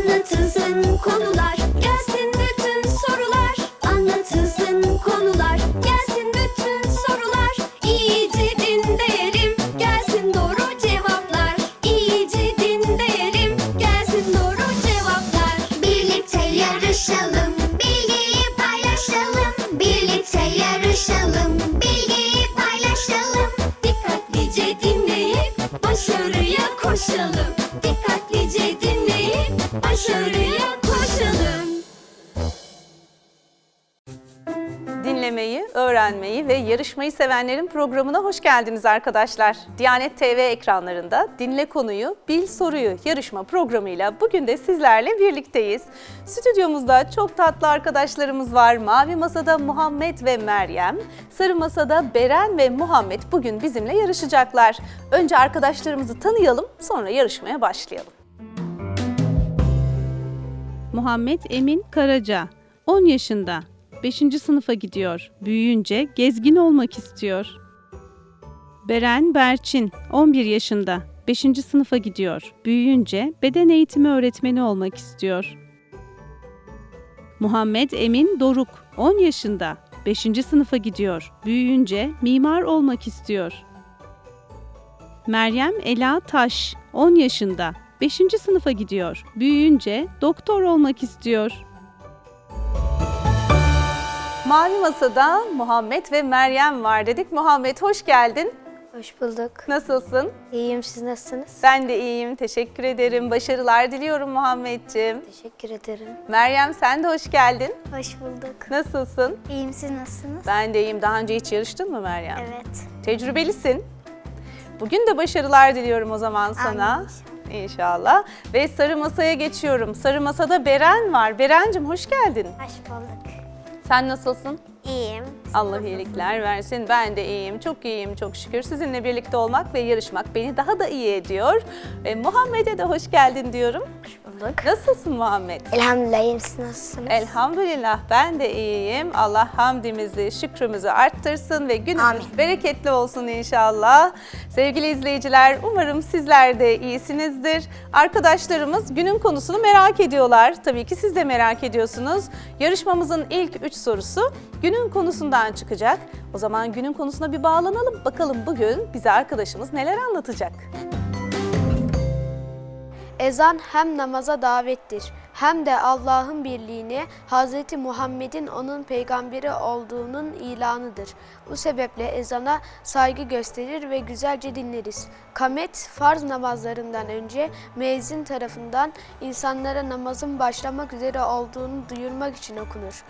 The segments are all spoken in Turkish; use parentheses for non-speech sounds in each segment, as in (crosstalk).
Anlatılsın konular yarışmayı sevenlerin programına hoş geldiniz arkadaşlar. Diyanet TV ekranlarında Dinle Konuyu, Bil Soruyu yarışma programıyla bugün de sizlerle birlikteyiz. Stüdyomuzda çok tatlı arkadaşlarımız var. Mavi Masa'da Muhammed ve Meryem, Sarı Masa'da Beren ve Muhammed bugün bizimle yarışacaklar. Önce arkadaşlarımızı tanıyalım, sonra yarışmaya başlayalım. Muhammed Emin Karaca, 10 yaşında, 5. sınıfa gidiyor. Büyüyünce gezgin olmak istiyor. Beren Berçin, 11 yaşında, 5. sınıfa gidiyor. Büyüyünce beden eğitimi öğretmeni olmak istiyor. Muhammed Emin Doruk, 10 yaşında, 5. sınıfa gidiyor. Büyüyünce mimar olmak istiyor. Meryem Ela Taş, 10 yaşında, 5. sınıfa gidiyor. Büyüyünce doktor olmak istiyor. Mavi Masa'da Muhammed ve Meryem var dedik. Muhammed hoş geldin. Hoş bulduk. Nasılsın? İyiyim siz nasılsınız? Ben de iyiyim. Teşekkür ederim. Başarılar diliyorum Muhammedciğim. Teşekkür ederim. Meryem sen de hoş geldin. Hoş bulduk. Nasılsın? İyiyim siz nasılsınız? Ben de iyiyim. Daha önce hiç yarıştın mı Meryem? Evet. Tecrübelisin. Bugün de başarılar diliyorum o zaman sana. Amin. İnşallah. Ve sarı masaya geçiyorum. Sarı masada Beren var. Berencim hoş geldin. Hoş bulduk. Sen nasılsın? İyiyim. Allah iyilikler versin. Ben de iyiyim. Çok iyiyim çok şükür. Sizinle birlikte olmak ve yarışmak beni daha da iyi ediyor. Ve Muhammed'e de hoş geldin diyorum. Hoş bulduk. Nasılsın Muhammed? Elhamdülillah iyiyim siz nasılsınız? Elhamdülillah ben de iyiyim. Allah hamdimizi, şükrümüzü arttırsın ve günümüz Amin. bereketli olsun inşallah. Sevgili izleyiciler umarım sizler de iyisinizdir. Arkadaşlarımız günün konusunu merak ediyorlar. Tabii ki siz de merak ediyorsunuz. Yarışmamızın ilk üç sorusu günün konusundan çıkacak. O zaman günün konusuna bir bağlanalım. Bakalım bugün bize arkadaşımız neler anlatacak. Ezan hem namaza davettir hem de Allah'ın birliğini, Hz. Muhammed'in onun peygamberi olduğunun ilanıdır. Bu sebeple ezana saygı gösterir ve güzelce dinleriz. Kamet, farz namazlarından önce müezzin tarafından insanlara namazın başlamak üzere olduğunu duyurmak için okunur.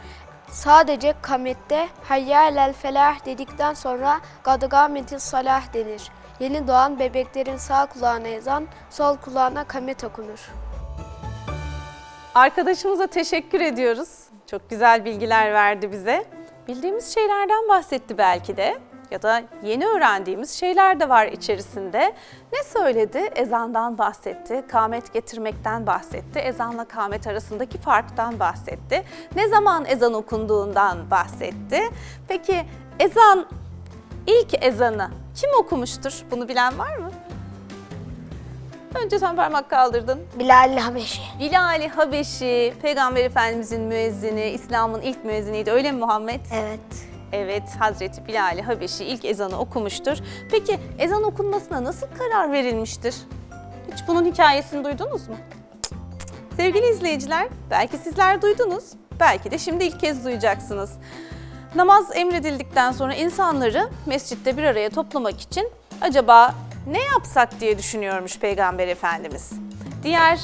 Sadece kamette hayyâlel felah dedikten sonra gadgâmetil salah denir. Yeni doğan bebeklerin sağ kulağına ezan, sol kulağına kamet okunur. Arkadaşımıza teşekkür ediyoruz. Çok güzel bilgiler verdi bize. Bildiğimiz şeylerden bahsetti belki de ya da yeni öğrendiğimiz şeyler de var içerisinde. Ne söyledi? Ezandan bahsetti, kâmet getirmekten bahsetti, ezanla kâmet arasındaki farktan bahsetti. Ne zaman ezan okunduğundan bahsetti. Peki ezan, ilk ezanı kim okumuştur? Bunu bilen var mı? Önce sen parmak kaldırdın. Bilal Habeşi. Bilal-i Habeşi, Peygamber Efendimizin müezzini, İslam'ın ilk müezziniydi. Öyle mi Muhammed? Evet. Evet, Hazreti Bilal-i Habeşi ilk ezanı okumuştur. Peki ezan okunmasına nasıl karar verilmiştir? Hiç bunun hikayesini duydunuz mu? Sevgili izleyiciler, belki sizler duydunuz, belki de şimdi ilk kez duyacaksınız. Namaz emredildikten sonra insanları mescitte bir araya toplamak için acaba ne yapsak diye düşünüyormuş Peygamber Efendimiz. Diğer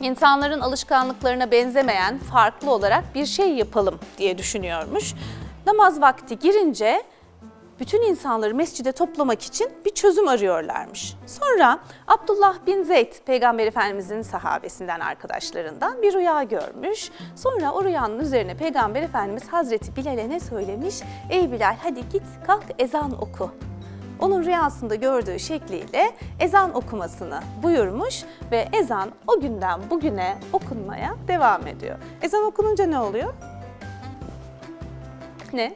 insanların alışkanlıklarına benzemeyen, farklı olarak bir şey yapalım diye düşünüyormuş. Namaz vakti girince bütün insanları mescide toplamak için bir çözüm arıyorlarmış. Sonra Abdullah bin Zeyd, Peygamber Efendimizin sahabesinden arkadaşlarından bir rüya görmüş. Sonra o rüyanın üzerine Peygamber Efendimiz Hazreti Bilal'e ne söylemiş? Ey Bilal hadi git kalk ezan oku. Onun rüyasında gördüğü şekliyle ezan okumasını buyurmuş ve ezan o günden bugüne okunmaya devam ediyor. Ezan okununca ne oluyor? Ne?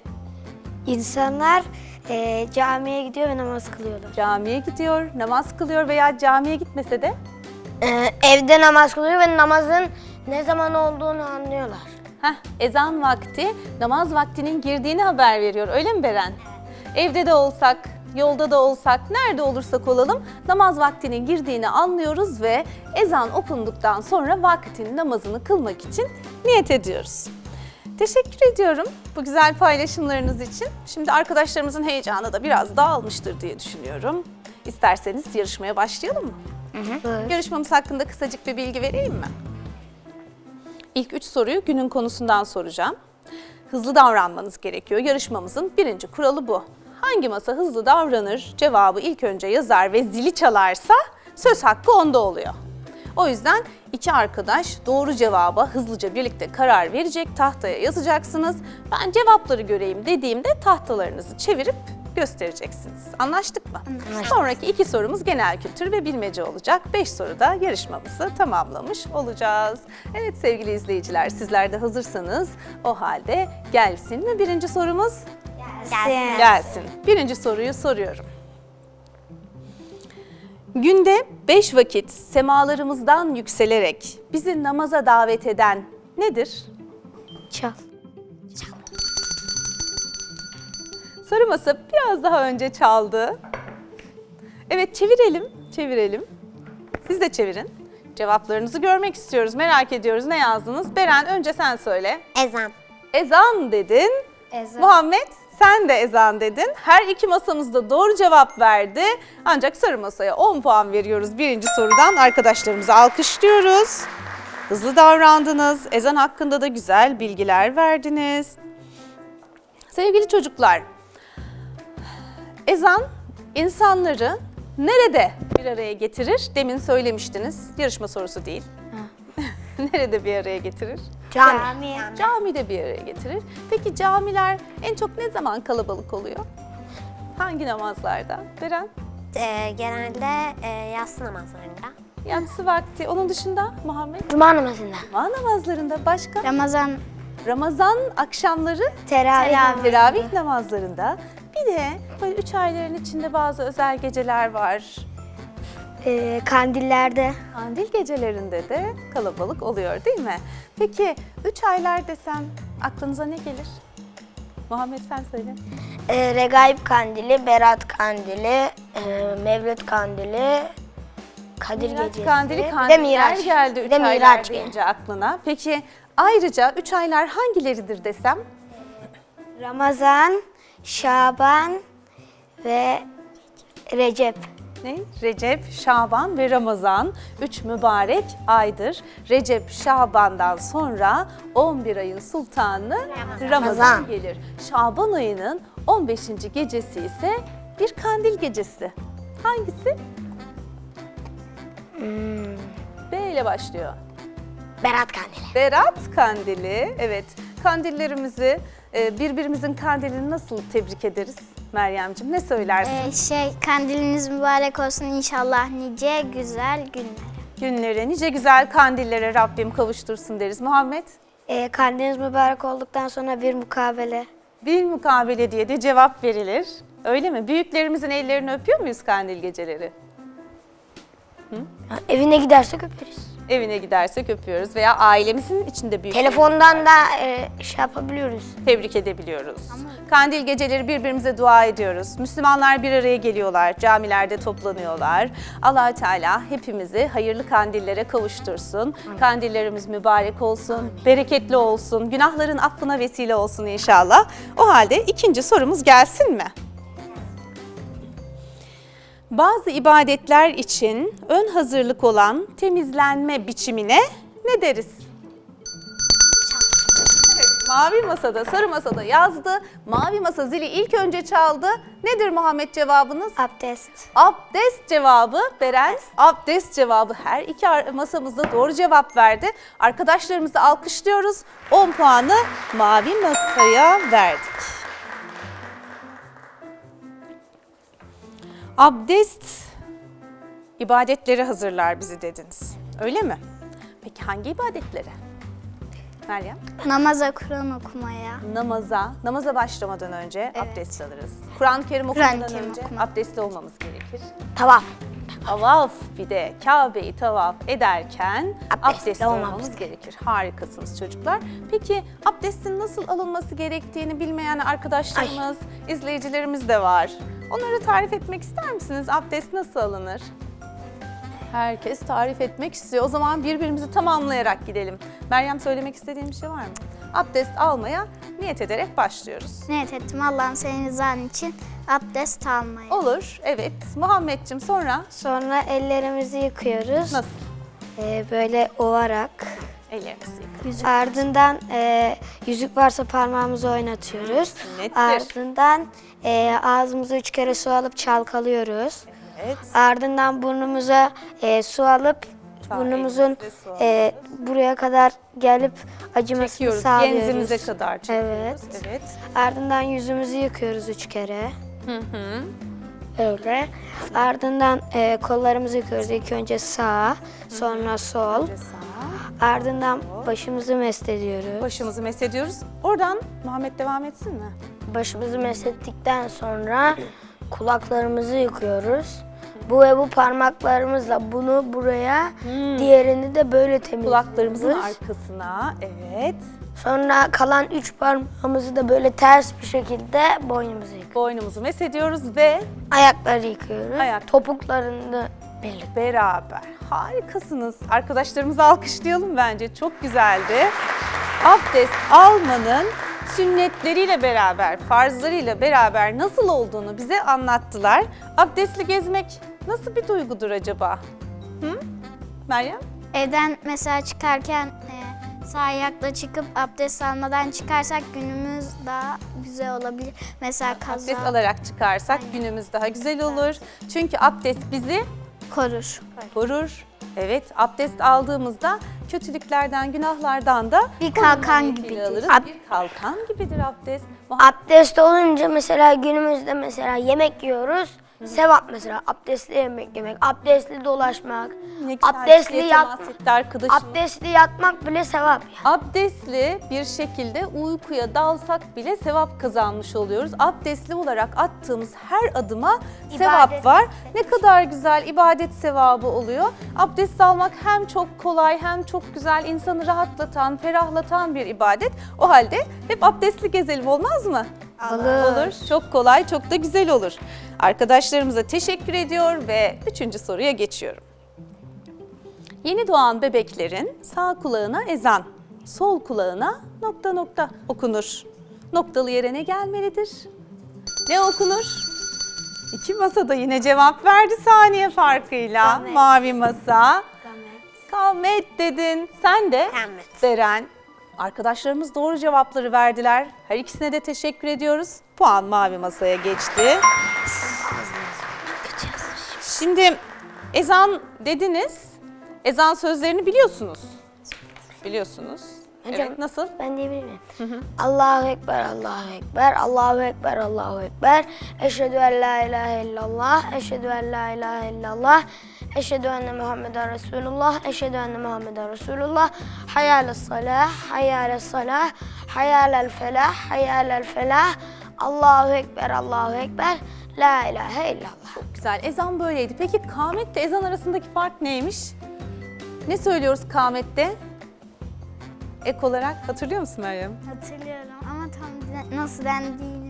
İnsanlar eee, camiye gidiyor ve namaz kılıyorlar. Camiye gidiyor, namaz kılıyor veya camiye gitmese de Ee, evde namaz kılıyor ve namazın ne zaman olduğunu anlıyorlar. Heh, ezan vakti, namaz vaktinin girdiğini haber veriyor. Öyle mi Beren? Evde de olsak, yolda da olsak, nerede olursak olalım namaz vaktinin girdiğini anlıyoruz ve ezan okunduktan sonra vaktin namazını kılmak için niyet ediyoruz. Teşekkür ediyorum bu güzel paylaşımlarınız için. Şimdi arkadaşlarımızın heyecanı da biraz dağılmıştır diye düşünüyorum. İsterseniz yarışmaya başlayalım mı? Yarışmamız hakkında kısacık bir bilgi vereyim mi? İlk üç soruyu günün konusundan soracağım. Hızlı davranmanız gerekiyor. Yarışmamızın birinci kuralı bu. Hangi masa hızlı davranır, cevabı ilk önce yazar ve zili çalarsa söz hakkı onda oluyor. O yüzden iki arkadaş doğru cevaba hızlıca birlikte karar verecek, tahtaya yazacaksınız. Ben cevapları göreyim dediğimde tahtalarınızı çevirip göstereceksiniz. Anlaştık mı? Sonraki iki sorumuz genel kültür ve bilmece olacak. Beş soruda yarışmamızı tamamlamış olacağız. Evet sevgili izleyiciler sizler de hazırsanız o halde gelsin mi birinci sorumuz? Gelsin. Gelsin. Birinci soruyu soruyorum. Günde beş vakit semalarımızdan yükselerek bizi namaza davet eden nedir? Çal. Sarı masa biraz daha önce çaldı. Evet çevirelim, çevirelim. Siz de çevirin. Cevaplarınızı görmek istiyoruz, merak ediyoruz. Ne yazdınız? Beren önce sen söyle. Ezan. Ezan dedin. Ezan. Muhammed sen de ezan dedin. Her iki masamız da doğru cevap verdi. Ancak sarı masaya 10 puan veriyoruz birinci sorudan. Arkadaşlarımızı alkışlıyoruz. Hızlı davrandınız. Ezan hakkında da güzel bilgiler verdiniz. Sevgili çocuklar, ezan insanları nerede bir araya getirir? Demin söylemiştiniz. Yarışma sorusu değil. (laughs) nerede bir araya getirir? Cami. Camide bir araya getirir. Peki camiler en çok ne zaman kalabalık oluyor? Hangi namazlarda? Beren? Ee, genelde e, yatsı namazlarında. Yatsı vakti. Onun dışında Muhammed? Cuma namazında. Cuma namazlarında başka? Ramazan Ramazan akşamları Teravih. teravih namazlarında. Bir de böyle üç ayların içinde bazı özel geceler var. Ee, kandillerde. Kandil gecelerinde de kalabalık oluyor değil mi? Peki üç aylar desem aklınıza ne gelir? Muhammed sen söyle. Ee, Regaib kandili, Berat kandili, e, Mevlüt kandili, Kadir Miraç gecesi. Kandili, bir de kandiller Miraç. geldi Bir üç de aylar Miraç deyince aklına. Peki ayrıca üç aylar hangileridir desem? Ramazan, Şaban ve Recep. Ne? Recep, Şaban ve Ramazan. Üç mübarek aydır. Recep, Şaban'dan sonra 11 ayın sultanı Ramazan, Ramazan. gelir. Şaban ayının 15. gecesi ise bir kandil gecesi. Hangisi? B ile başlıyor. Berat kandili. Berat kandili. Evet. Kandillerimizi, e, birbirimizin kandilini nasıl tebrik ederiz? Meryemciğim ne söylersin? Ee, şey kandiliniz mübarek olsun inşallah nice güzel günler. Günlere, nice güzel kandillere Rabbim kavuştursun deriz. Muhammed, Ee, kandiliniz mübarek olduktan sonra bir mukabele. bir mukabele diye de cevap verilir. Öyle mi? Büyüklerimizin ellerini öpüyor muyuz kandil geceleri? Ha, Evine gidersek öperiz. Evine gidersek öpüyoruz veya ailemizin içinde büyük Telefondan da e, şey yapabiliyoruz. tebrik edebiliyoruz. Kandil geceleri birbirimize dua ediyoruz. Müslümanlar bir araya geliyorlar, camilerde toplanıyorlar. allah Teala hepimizi hayırlı kandillere kavuştursun. Kandillerimiz mübarek olsun, bereketli olsun, günahların affına vesile olsun inşallah. O halde ikinci sorumuz gelsin mi? Bazı ibadetler için ön hazırlık olan temizlenme biçimine ne deriz? Evet, mavi masada, sarı masada yazdı. Mavi masa zili ilk önce çaldı. Nedir Muhammed cevabınız? Abdest. Abdest cevabı Beren. Abdest cevabı her iki masamızda doğru cevap verdi. Arkadaşlarımızı alkışlıyoruz. 10 puanı mavi masaya verdik. Abdest ibadetleri hazırlar bizi dediniz. Öyle mi? Peki hangi ibadetleri? Meryem? Namaza Kur'an okumaya. namaza, namaza başlamadan önce abdest alırız. Kur'an-ı Kerim Kur'an-ı okumadan Kerim önce okuma. abdestli olmamız gerekir. Tavaf. Tavaf bir de Kabe'yi tavaf ederken Abdestli abdestli olmamız olmamız gerekir. Harikasınız çocuklar. Peki abdestin nasıl alınması gerektiğini bilmeyen arkadaşlarımız, izleyicilerimiz de var. Onları tarif etmek ister misiniz? Abdest nasıl alınır? Herkes tarif etmek istiyor. O zaman birbirimizi tamamlayarak gidelim. Meryem söylemek istediğin bir şey var mı? Abdest almaya niyet ederek başlıyoruz. Niyet ettim Allah'ım senin rızan için abdest almaya. Olur, evet. Muhammedciğim sonra Sonra ellerimizi yıkıyoruz. nasıl? Ee, böyle ovarak. Ellerimizi yıkayalım. Ardından e, yüzük varsa parmağımızı oynatıyoruz. Sünnettir. Ardından e, ağzımıza üç kere su alıp çalkalıyoruz. Evet. Ardından burnumuza e, su alıp Sağ burnumuzun e, buraya kadar gelip acımasını Çekiyoruz. sağlıyoruz. Genzimize kadar çekiyoruz. Evet. Evet. Ardından yüzümüzü yıkıyoruz üç kere. Hı hı. Öyle. Ardından e, kollarımızı yıkıyoruz. İlk önce sağ, sonra sol. Önce sağ. Ardından başımızı mest ediyoruz. Başımızı mesediyoruz. Oradan Muhammed devam etsin mi? Başımızı meslettikten sonra kulaklarımızı yıkıyoruz. Bu ve bu parmaklarımızla bunu buraya, diğerini de böyle temizliyoruz. Kulaklarımızın arkasına. Evet. Sonra kalan üç parmağımızı da böyle ters bir şekilde boynumuza yıkıyoruz. Boynumuzu mesediyoruz ve Ayakları yıkıyoruz. Ayak. Topuklarını birlikte. beraber. Harikasınız. Arkadaşlarımızı alkışlayalım bence. Çok güzeldi. Abdest almanın sünnetleriyle beraber, farzlarıyla beraber nasıl olduğunu bize anlattılar. Abdestli gezmek nasıl bir duygudur acaba? Hı? Meryem? Evden mesela çıkarken e, sağ ayakla çıkıp abdest almadan çıkarsak günümüz daha güzel olabilir. Mesela kaza Abdest alarak çıkarsak günümüz daha güzel olur. Çünkü abdest bizi korur. korur. Evet, abdest aldığımızda kötülüklerden, günahlardan da Bir kalkan gibidir. alırız. Ab- bir kalkan gibidir abdest. Muhammed Abdest olunca mesela günümüzde mesela yemek yiyoruz. Sevap mesela abdestli yemek yemek, abdestli dolaşmak, ne güzel abdestli şeye yat, temas etti arkadaşım. abdestli yatmak bile sevap yani. Abdestli bir şekilde uykuya dalsak bile sevap kazanmış oluyoruz. Abdestli olarak attığımız her adıma sevap var. Ne kadar güzel ibadet sevabı oluyor. Abdest almak hem çok kolay hem çok güzel, insanı rahatlatan, ferahlatan bir ibadet. O halde hep abdestli gezelim olmaz mı? Olur. Olur. Çok kolay, çok da güzel olur. Arkadaşlarımıza teşekkür ediyor ve üçüncü soruya geçiyorum. Yeni doğan bebeklerin sağ kulağına ezan, sol kulağına nokta nokta okunur. Noktalı yere ne gelmelidir? Ne okunur? İki masa da yine cevap verdi saniye farkıyla. Mavi masa. Kamet dedin. Sen de Kamet. Beren. Arkadaşlarımız doğru cevapları verdiler. Her ikisine de teşekkür ediyoruz. Puan mavi masaya geçti. Şimdi ezan dediniz. Ezan sözlerini biliyorsunuz. Biliyorsunuz. Evet, nasıl? Ben diyebilir miyim? Allahu Ekber, Allahu Ekber, Allahu Ekber, Allahu Ekber. Eşhedü en la ilahe illallah, eşhedü en la ilahe illallah. Eşhedü enne Muhammeden Resulullah, eşhedü enne Muhammeden Resulullah. Hayyâle salah, hayyâle salah, hayyâlel felah, hayyâlel felah. Allahu Ekber, Allahu Ekber, la ilahe illallah. Güzel. Ezan böyleydi. Peki kametle ezan arasındaki fark neymiş? Ne söylüyoruz kamette? Ek olarak hatırlıyor musun Meryem? Hatırlıyorum ama tam de- nasıl dendiğini.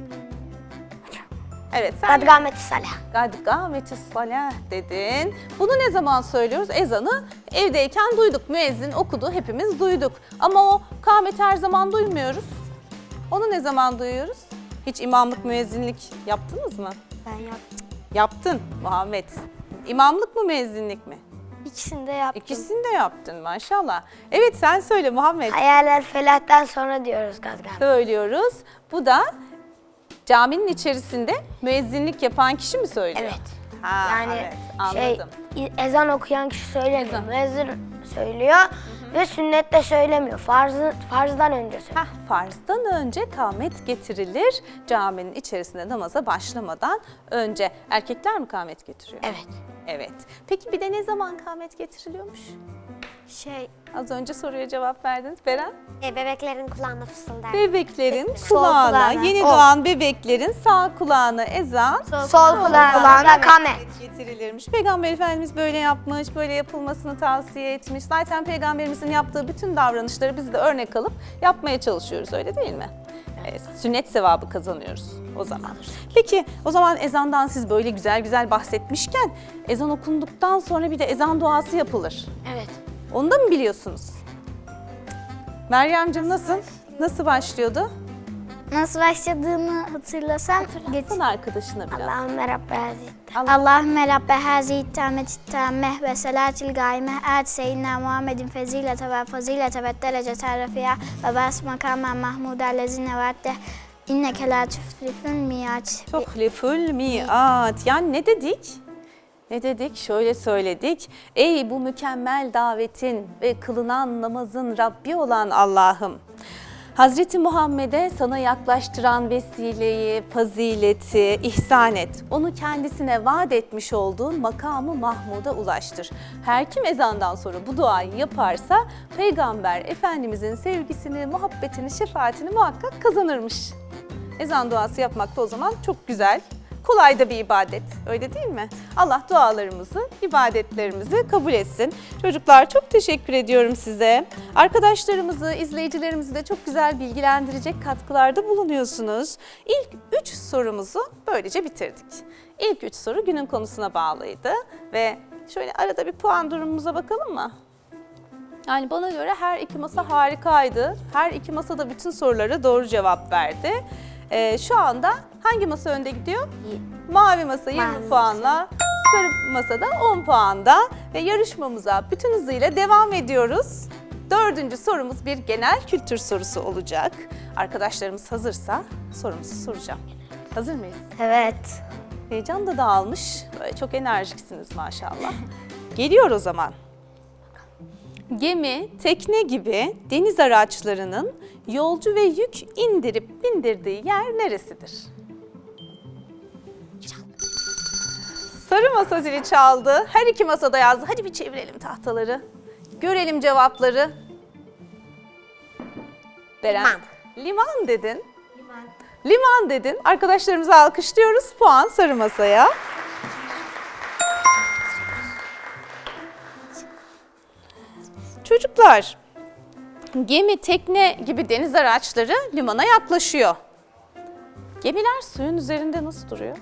Evet sen Kad gameti salah. Kad gametis salah dedin. Bunu ne zaman söylüyoruz? Ezanı evdeyken duyduk. Müezzin okudu, hepimiz duyduk. Ama o kameti her zaman duymuyoruz. Onu ne zaman duyuyoruz? Hiç imamlık, müezzinlik yaptınız mı? Ben yaptım. Yaptın Muhammed. İmamlık mı, müezzinlik mi? İkisini de yaptım. İkisini de yaptın maşallah. Evet sen söyle Muhammed. Hayyâlel felah'tan sonra diyoruz kad gameti. Söylüyoruz. Bu da caminin içerisinde müezzinlik yapan kişi mi söylüyor? Evet. Ha, Yani evet, şey anladım. ezan okuyan kişi söylemiyor. Ezan. Müezzin söylüyor ve sünnet de söylemiyor. Farzı, farzdan önce söylüyor. Heh, farzdan önce kâmet getirilir. Caminin içerisinde namaza başlamadan önce. Erkekler mi kâmet getiriyor? Evet. Evet. Peki bir de ne zaman kâmet getiriliyormuş? Şey, Az önce soruya cevap verdiniz. Beren? E, bebeklerin kulağına fısıldar. Bebeklerin Sol kulağına, kulağına. yeni Sol. doğan bebeklerin sağ kulağına ezan, Sol kulağına kamet. getirilirmiş. Peygamber Efendimiz böyle yapmış, böyle yapılmasını tavsiye etmiş. Zaten Peygamberimizin yaptığı bütün davranışları biz de örnek alıp yapmaya çalışıyoruz öyle değil mi? Evet, sünnet sevabı kazanıyoruz o zaman. Peki o zaman ezandan siz böyle güzel güzel bahsetmişken ezan okunduktan sonra bir de ezan duası yapılır. Evet. Onu da mı biliyorsunuz? Meryemciğim nasıl? Nasıl başlıyordu? nasıl başladığını hatırlasam getir. Sana arkadaşına biraz. Allahümme Rabbe hazret. Allahümme Rabbe hazihi tammeti tammeh ve salatil gaimeh et seyyidina Muhammedin fezilete ve fazilete ve derecete refiya ve bas makamen mahmud allezine vette inneke la tüflifün miyat. Tuhliful mi'at. Yani ne dedik? Ne dedik? Şöyle söyledik. Ey bu mükemmel davetin ve kılınan namazın Rabbi olan Allah'ım. Hazreti Muhammed'e sana yaklaştıran vesileyi, fazileti ihsan et. Onu kendisine vaat etmiş olduğun makamı Mahmud'a ulaştır. Her kim ezandan sonra bu duayı yaparsa Peygamber Efendimizin sevgisini, muhabbetini, şefaatini muhakkak kazanırmış. Ezan duası yapmak da o zaman çok güzel, kolay da bir ibadet. Öyle değil mi? Allah dualarımızı, ibadetlerimizi kabul etsin. Çocuklar çok teşekkür ediyorum size. Arkadaşlarımızı, izleyicilerimizi de çok güzel bilgilendirecek katkılarda bulunuyorsunuz. İlk üç sorumuzu böylece bitirdik. İlk üç soru günün konusuna bağlıydı ve şöyle arada bir puan durumumuza bakalım mı? Yani bana göre her iki masa harikaydı. Her iki masa da bütün sorulara doğru cevap verdi. Ee, şu anda hangi masa önde gidiyor? Mavi masa 20 Mavi puanla, sarı masada 10 puanda ve yarışmamıza bütün hızıyla devam ediyoruz. Dördüncü sorumuz bir genel kültür sorusu olacak. Arkadaşlarımız hazırsa sorumuzu soracağım. Hazır mıyız? Evet. Heyecan da dağılmış. Böyle çok enerjiksiniz maşallah. Geliyor o zaman. Gemi, tekne gibi deniz araçlarının yolcu ve yük indirip bindirdiği yer neresidir? Sarı masa zili çaldı. Her iki masada yazdı. Hadi bir çevirelim tahtaları. Görelim cevapları. Beren. Liman. Liman dedin. Liman dedin. Arkadaşlarımızı alkışlıyoruz. Puan sarı masaya. Çocuklar, gemi, tekne gibi deniz araçları limana yaklaşıyor. Gemiler suyun üzerinde nasıl duruyor?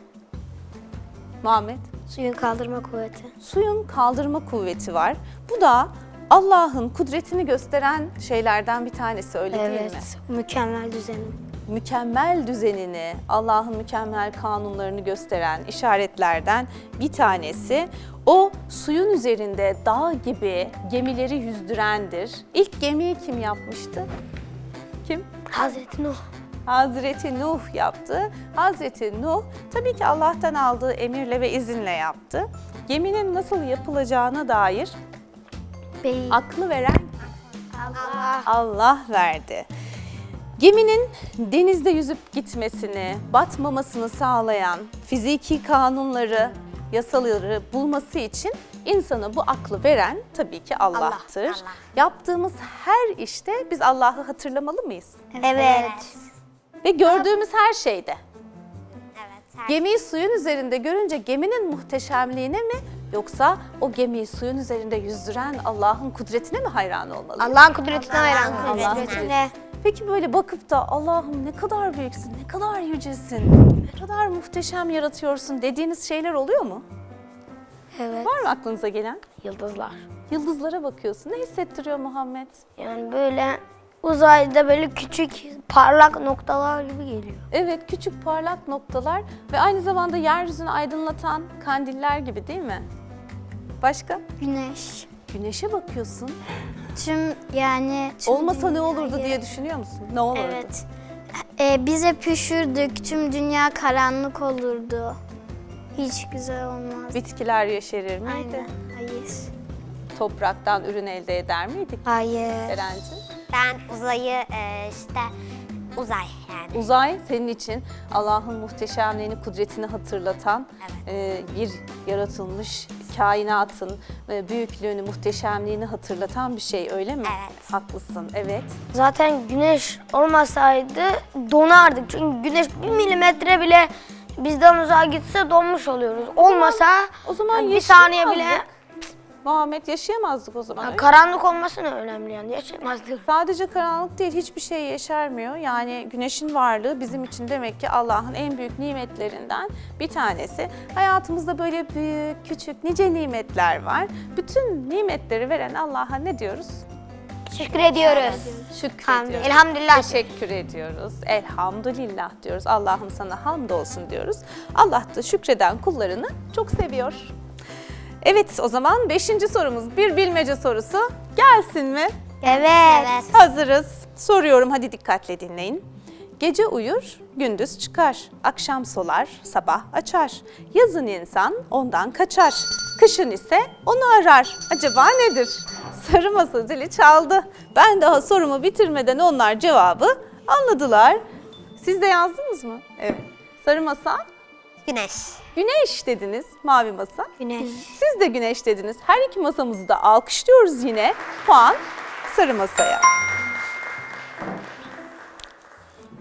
Muhammed, Suyun kaldırma kuvveti. suyun kaldırma kuvveti var. Bu da Allah'ın kudretini gösteren şeylerden bir tanesi öyle değil mi? Evet. Mükemmel düzenim. Mükemmel düzenini, Allah'ın mükemmel kanunlarını gösteren işaretlerden bir tanesi o suyun üzerinde dağ gibi gemileri yüzdürendir. İlk gemiyi kim yapmıştı? Kim? Hazreti Nuh. Hazreti Nuh yaptı. Hazreti Nuh tabii ki Allah'tan aldığı emirle ve izinle yaptı. Geminin nasıl yapılacağına dair Bey. aklı veren Allah verdi. Geminin denizde yüzüp gitmesini, batmamasını sağlayan fiziki kanunları, yasaları bulması için insana bu aklı veren tabii ki Allah'tır. Allah. Yaptığımız her işte biz Allah'ı hatırlamalı mıyız? Evet. Ve gördüğümüz her şeyde. Evet. Her Gemiyi suyun üzerinde görünce geminin muhteşemliğine mi yoksa o gemiyi suyun üzerinde yüzdüren Allah'ın kudretine mi hayran olmalıyız? Allah'ın kudretine hayran. Allah'ın Kudretine. Peki böyle bakıp da Allah'ım ne kadar büyüksün, ne kadar yücesin, ne kadar muhteşem yaratıyorsun dediğiniz şeyler oluyor mu? Evet. Var mı aklınıza gelen? Yıldızlar. Yıldızlara bakıyorsun. Ne hissettiriyor Muhammed? Yani böyle uzayda böyle küçük parlak noktalar gibi geliyor. Evet küçük parlak noktalar ve aynı zamanda yeryüzünü aydınlatan kandiller gibi değil mi? Başka? Güneş. Güneşe bakıyorsun. Tüm yani tüm Olmasa ne olurdu diye düşünüyor musun? Ne olurdu? Evet. Ee, bize püşürdük. Tüm dünya karanlık olurdu. Hiç güzel olmaz. Bitkiler yeşerir miydi? Aynen. Hayır. Topraktan ürün elde eder miydik? Hayır. Eren'ciğim? Ben uzayı e, işte uzay yani. Uzay senin için Allah'ın muhteşemliğini, kudretini hatırlatan Evet. e, bir yaratılmış kainatın e, büyüklüğünü, muhteşemliğini hatırlatan bir şey öyle mi? Evet. Haklısın, evet. Zaten güneş olmasaydı donardık. Çünkü güneş bir milimetre bile bizden uzağa gitse donmuş oluyoruz. Olmasa O zaman bir saniye bile. Muhammed yaşayamazdık o zaman. mi? karanlık olması ne önemli yani yaşamazdık. Sadece karanlık değil, hiçbir şey yeşermiyor. Yani güneşin varlığı bizim için demek ki Allah'ın en büyük nimetlerinden bir tanesi. Hayatımızda böyle büyük, küçük, nice nimetler var. Bütün nimetleri veren Allah'a ne diyoruz? Şükür ediyoruz. Şükrediyoruz. Elhamdülillah. Teşekkür ediyoruz. Elhamdülillah diyoruz. Allah'ım sana hamdolsun diyoruz. Allah da şükreden kullarını çok seviyor. Evet o zaman beşinci sorumuz bir bilmece sorusu gelsin mi? Evet. Hazırız. Soruyorum hadi dikkatle dinleyin. Gece uyur, gündüz çıkar. Akşam solar, sabah açar. Yazın insan ondan kaçar. Kışın ise onu arar. Acaba nedir? Sarı masa zili çaldı. Ben daha sorumu bitirmeden onlar cevabı anladılar. Siz de yazdınız mı? Evet. Sarı masa, Güneş. Güneş dediniz. Mavi masa, Güneş. siz de güneş dediniz. Her iki masamızı da alkışlıyoruz yine. Puan sarı masaya.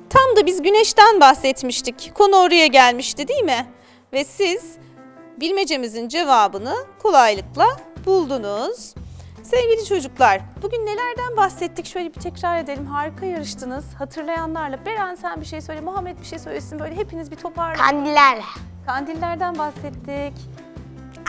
Tam da biz güneşten bahsetmiştik. Konu oraya gelmişti değil mi? Ve siz bilmecemizin cevabını kolaylıkla buldunuz. Sevgili çocuklar, bugün nelerden bahsettik? Şöyle bir tekrar edelim. Harika yarıştınız. Hatırlayanlarla. Beren sen bir şey söyle, Muhammed bir şey söylesin. Böyle hepiniz bir toparlayın. Kandiller. Kandillerden bahsettik.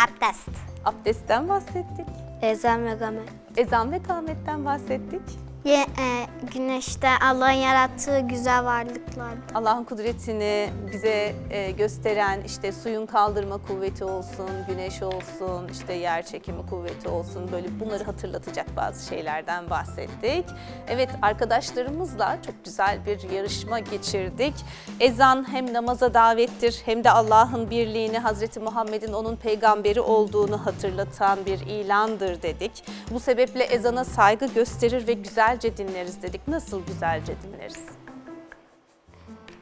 Abdest. Abdestten bahsettik. Ezan ve gamet. Ezan ve kâmetten bahsettik. Ye, e, güneşte Allah'ın yarattığı güzel varlıklar. Allah'ın kudretini bize e, gösteren işte suyun kaldırma kuvveti olsun, güneş olsun, işte yer çekimi kuvveti olsun böyle bunları hatırlatacak bazı şeylerden bahsettik. Evet arkadaşlarımızla çok güzel bir yarışma geçirdik. Ezan hem namaza davettir hem de Allah'ın birliğini, Hazreti Muhammed'in onun peygamberi olduğunu hatırlatan bir ilandır dedik. Bu sebeple ezana saygı gösterir ve güzelce dinleriz dedik. Nasıl güzelce dinleriz?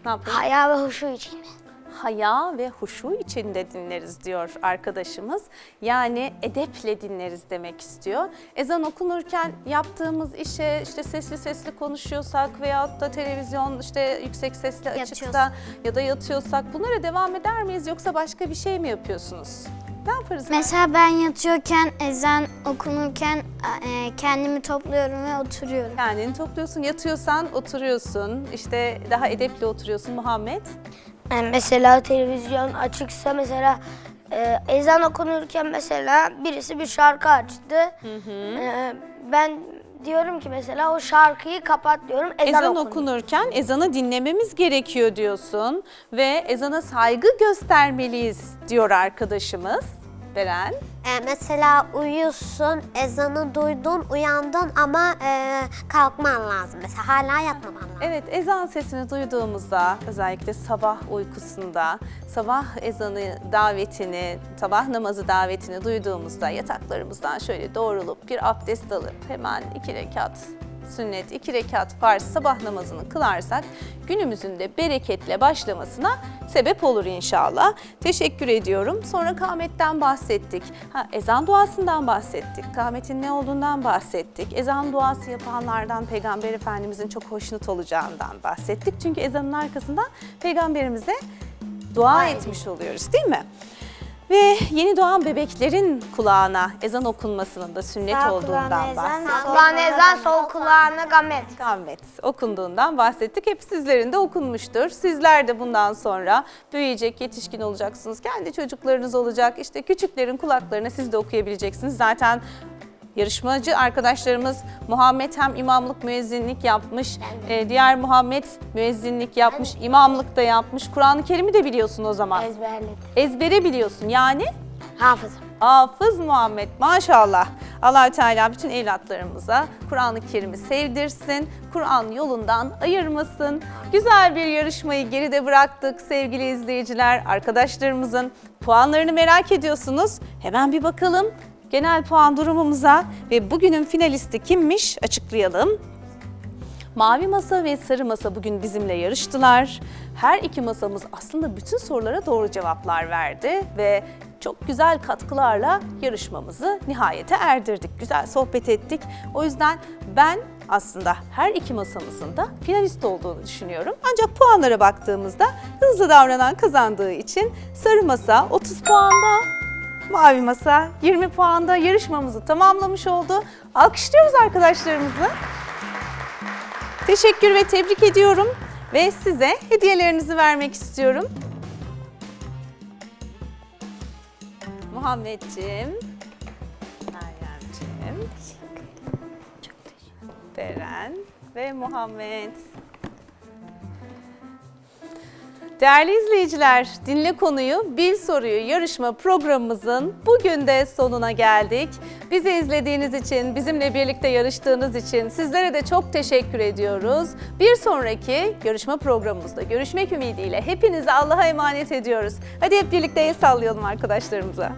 Ne yapalım? Haya ve huşu için. haya ve huşu içinde dinleriz diyor arkadaşımız. Yani edeple dinleriz demek istiyor. Ezan okunurken yaptığımız işe işte sesli sesli konuşuyorsak veyahut da televizyon işte yüksek sesli açıksa ya da yatıyorsak bunlara devam eder miyiz yoksa başka bir şey mi yapıyorsunuz? Ne yaparız? Mesela ben yatıyorken, ezan okunurken e, kendimi topluyorum ve oturuyorum. Kendini topluyorsun, yatıyorsan oturuyorsun, işte daha edepli oturuyorsun Muhammed. Yani mesela televizyon açıksa mesela e, ezan okunurken mesela birisi bir şarkı açtı. E, ben diyorum ki mesela o şarkıyı kapat diyorum. Ezan, Ezan okunuyor. okunurken ezanı dinlememiz gerekiyor diyorsun ve ezana saygı göstermeliyiz diyor arkadaşımız. Beren. Ee, mesela uyuyorsun, ezanı duydun, uyandın ama e, kalkman lazım. Mesela hala yatmaman lazım. Evet ezan sesini duyduğumuzda özellikle sabah uykusunda sabah ezanı davetini, sabah namazı davetini duyduğumuzda yataklarımızdan şöyle doğrulup bir abdest alıp hemen iki rekat sünnet, iki rekat farz sabah namazını kılarsak günümüzün de bereketle başlamasına sebep olur inşallah. Teşekkür ediyorum. Sonra kâmetten bahsettik. Ha, ezan duasından bahsettik. Kâmetin ne olduğundan bahsettik. Ezan duası yapanlardan Peygamber Efendimizin çok hoşnut olacağından bahsettik. Çünkü ezanın arkasından Peygamberimize dua etmiş oluyoruz değil mi? Ve yeni doğan bebeklerin kulağına ezan okunmasının da sünnet Sağ olduğundan kulağına ezan, bahsettik. sağ kulağına ezan, sol kulağına gamet. Gamet okunduğundan bahsettik. Hep sizlerin de okunmuştur. Sizler de bundan sonra büyüyecek, yetişkin olacaksınız. Kendi çocuklarınız olacak. İşte küçüklerin kulaklarına siz de okuyabileceksiniz. Zaten yarışmacı arkadaşlarımız Muhammed hem imamlık müezzinlik yapmış, e, diğer Muhammed müezzinlik yapmış, imamlık da yapmış. Kur'an-ı Kerim'i de biliyorsun o zaman. Ezberledim. Ezbere biliyorsun yani. Hafızım. Hafız Muhammed maşallah. allah Teala bütün evlatlarımıza Kur'an-ı Kerim'i sevdirsin, Kur'an yolundan ayırmasın. Güzel bir yarışmayı geride bıraktık sevgili izleyiciler. Arkadaşlarımızın puanlarını merak ediyorsunuz. Hemen bir bakalım genel puan durumumuza ve bugünün finalisti kimmiş açıklayalım. Mavi masa ve sarı masa bugün bizimle yarıştılar. Her iki masamız aslında bütün sorulara doğru cevaplar verdi ve çok güzel katkılarla yarışmamızı nihayete erdirdik. Güzel sohbet ettik. O yüzden ben aslında her iki masamızın da finalist olduğunu düşünüyorum. Ancak puanlara baktığımızda hızlı davranan kazandığı için sarı masa 30 puanda, mavi masa 20 puanda yarışmamızı tamamlamış oldu. Alkışlıyoruz arkadaşlarımızı. Teşekkür ve tebrik ediyorum ve size hediyelerinizi vermek istiyorum. Muhammedciğim, Meryemciğim, Beren ve Muhammed. Değerli izleyiciler, Dinle Konuyu, Bil Soruyu yarışma programımızın bugün de sonuna geldik. Bizi izlediğiniz için, bizimle birlikte yarıştığınız için sizlere de çok teşekkür ediyoruz. Bir sonraki yarışma programımızda görüşmek ümidiyle hepinizi Allah'a emanet ediyoruz. Hadi hep birlikte el sallayalım arkadaşlarımıza.